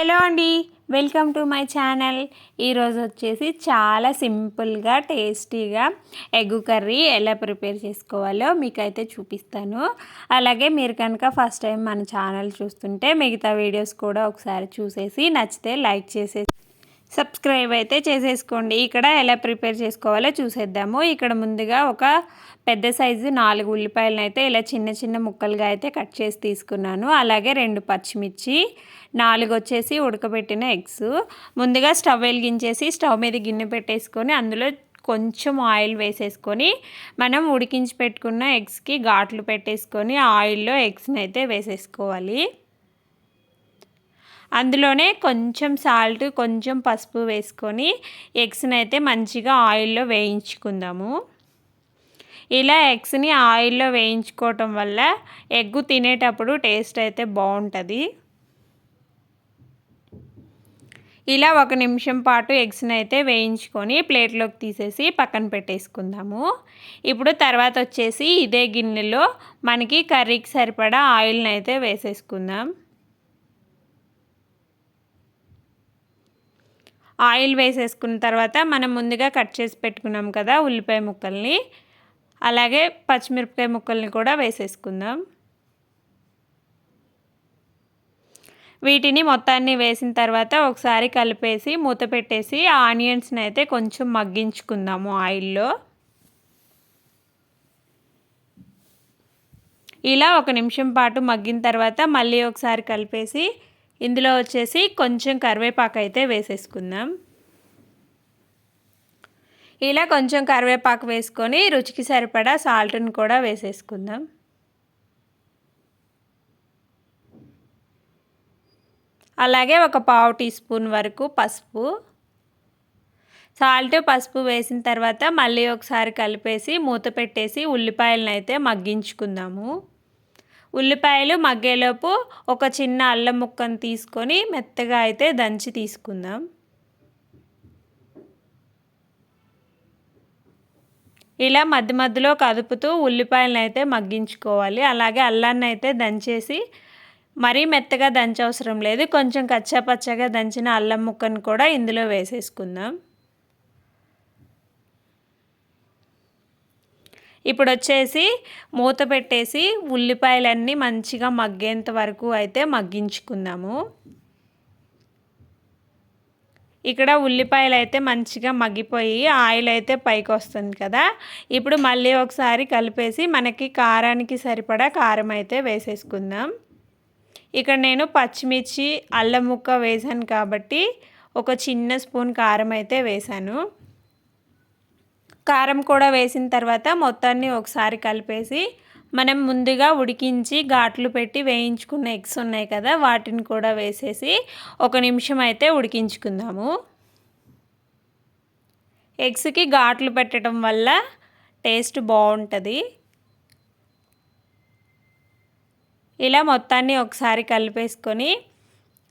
Hello అండి. Welcome to my channel. ఈరోజు వచ్చేసి చాలా సింపుల్గా టేస్టీగా ఎగ్ కర్రీ ఎలా ప్రిపేర్ చేసుకోవాలో మీకైతే చూపిస్తాను. అలాగే మీరు కనుక ఫస్ట్ టైం మన ఛానల్ చూస్తుంటే మిగతా వీడియోస్ కూడా ఒకసారి చూసేసి నచ్చితే లైక్ చేసేసి సబ్స్క్రైబ్ అయితే చేసేసుకోండి. ఇక్కడ ఎలా ప్రిపేర్ చేసుకోవాలో చూసేద్దాము. ఇక్కడ ముందుగా ఒక పెద్ద సైజు నాలుగు ఉల్లిపాయలను అయితే ఇలా చిన్న చిన్న ముక్కలుగా అయితే కట్ చేసి తీసుకున్నాను. అలాగే రెండు పచ్చిమిర్చి నాలుగు వచ్చేసి ఉడకబెట్టిన ఎగ్స్. ముందుగా స్టవ్ వెలిగించేసి స్టవ్ మీద గిన్నె పెట్టేసుకొని అందులో కొంచెం ఆయిల్ వేసేసుకొని మనం ఉడికించి పెట్టుకున్న ఎగ్స్కి ఘాట్లు పెట్టేసుకొని ఆయిల్లో ఎగ్స్ని అయితే వేసేసుకోవాలి. అందులోనే కొంచెం సాల్ట్ కొంచెం పసుపు వేసుకొని ఎగ్స్ని అయితే మంచిగా ఆయిల్లో వేయించుకుందాము. ఇలా ఎగ్స్ని ఆయిల్లో వేయించుకోవటం వల్ల ఎగ్ తినేటప్పుడు టేస్ట్ అయితే బాగుంటుంది. ఇలా ఒక నిమిషం పాటు ఎగ్స్ని అయితే వేయించుకొని ప్లేట్లోకి తీసేసి పక్కన పెట్టేసుకుందాము. ఇప్పుడు తర్వాత వచ్చేసి ఇదే గిన్నెలో మనకి కర్రీకి సరిపడా ఆయిల్ని అయితే వేసేసుకుందాం. ఆయిల్ వేసేసుకున్న తర్వాత మనం ముందుగా కట్ చేసి పెట్టుకున్నాం కదా ఉల్లిపాయ ముక్కల్ని. అలాగే పచ్చిమిరపకాయ ముక్కల్ని కూడా వేసేసుకుందాం. వీటిని మొత్తాన్ని వేసిన తర్వాత ఒకసారి కలిపేసి మూత పెట్టేసి ఆనియన్స్ని అయితే కొంచెం మగ్గించుకుందాము ఆయిల్లో. ఇలా ఒక నిమిషం పాటు మగ్గిన తర్వాత మళ్ళీ ఒకసారి కలిపేసి ఇందులో వచ్చేసి కొంచెం కరివేపాకు అయితే వేసేసుకుందాం. ఇలా కొంచెం కరివేపాకు వేసుకొని రుచికి సరిపడా సాల్ట్ని కూడా వేసేసుకుందాం. అలాగే ఒక పావు టీ స్పూన్ వరకు పసుపు. సాల్ట్ పసుపు వేసిన తర్వాత మళ్ళీ ఒకసారి కలిపేసి మూత పెట్టేసి ఉల్లిపాయలను అయితే మగ్గించుకుందాము. ఉల్లిపాయలు మగ్గేలోపు ఒక చిన్న అల్లం ముక్కను తీసుకొని మెత్తగా అయితే దంచి తీసుకుందాం. ఇలా మధ్య మధ్యలో కదుపుతూ ఉల్లిపాయలను అయితే మగ్గించుకోవాలి. అలాగే అల్లాన్ని అయితే దంచేసి మరీ మెత్తగా దంచవసరం లేదు. కొంచెం కచ్చాపచ్చగా దంచిన అల్లం ముక్కను కూడా ఇందులో వేసేసుకుందాం. ఇప్పుడు వచ్చేసి మూత పెట్టేసి ఉల్లిపాయలన్నీ మంచిగా మగ్గేంత వరకు అయితే మగ్గించుకుందాము. ఇక్కడ ఉల్లిపాయలు అయితే మంచిగా మగ్గిపోయి ఆయిల్ అయితే పైకి వస్తుంది కదా. ఇప్పుడు మళ్ళీ ఒకసారి కలిపేసి మనకి కారానికి సరిపడా కారం అయితే వేసేసుకుందాం. ఇక్కడ నేను పచ్చిమిర్చి అల్లం ముక్క వేసాను కాబట్టి ఒక చిన్న స్పూన్ కారం అయితే వేసాను. కారం కూడా వేసిన తర్వాత మొత్తాన్ని ఒకసారి కలిపేసి మనం ముందుగా ఉడికించి ఘాట్లు పెట్టి వేయించుకున్న ఎగ్స్ ఉన్నాయి కదా వాటిని కూడా వేసేసి ఒక నిమిషం అయితే ఉడికించుకుందాము. ఎగ్స్కి ఘాట్లు పెట్టడం వల్ల టేస్ట్ బాగుంటుంది. ఇలా మొత్తాన్ని ఒకసారి కలిపేసుకొని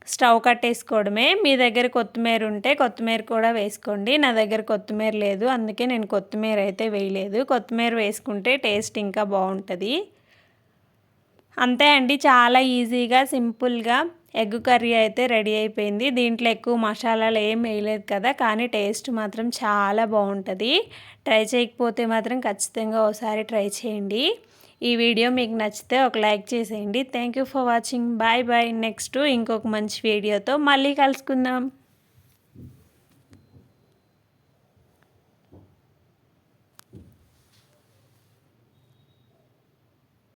స్టవ్ కట్టేసుకోవడమే. మీ దగ్గర కొత్తిమీర ఉంటే కొత్తిమీర కూడా వేసుకోండి. నా దగ్గర కొత్తిమీర లేదు. అందుకే నేను కొత్తిమీర అయితే వేయలేదు. కొత్తిమీర వేసుకుంటే టేస్ట్ ఇంకా బాగుంటుంది. అంతే అండి. చాలా ఈజీగా సింపుల్గా ఎగ్ కర్రీ అయితే రెడీ అయిపోయింది. దీంట్లో ఎక్కువ మసాలాలు ఏం వేయలేదు కదా కానీ టేస్ట్ మాత్రం చాలా బాగుంటుంది. ట్రై చేయకపోతే మాత్రం ఖచ్చితంగా ఒకసారి ట్రై చేయండి. ఈ వీడియో మీకు నచ్చితే ఒక లైక్ చేసేయండి. Thank you for watching bye bye next ఇంకొక మంచి వీడియోతో మళ్ళీ కలుసుకుందాం.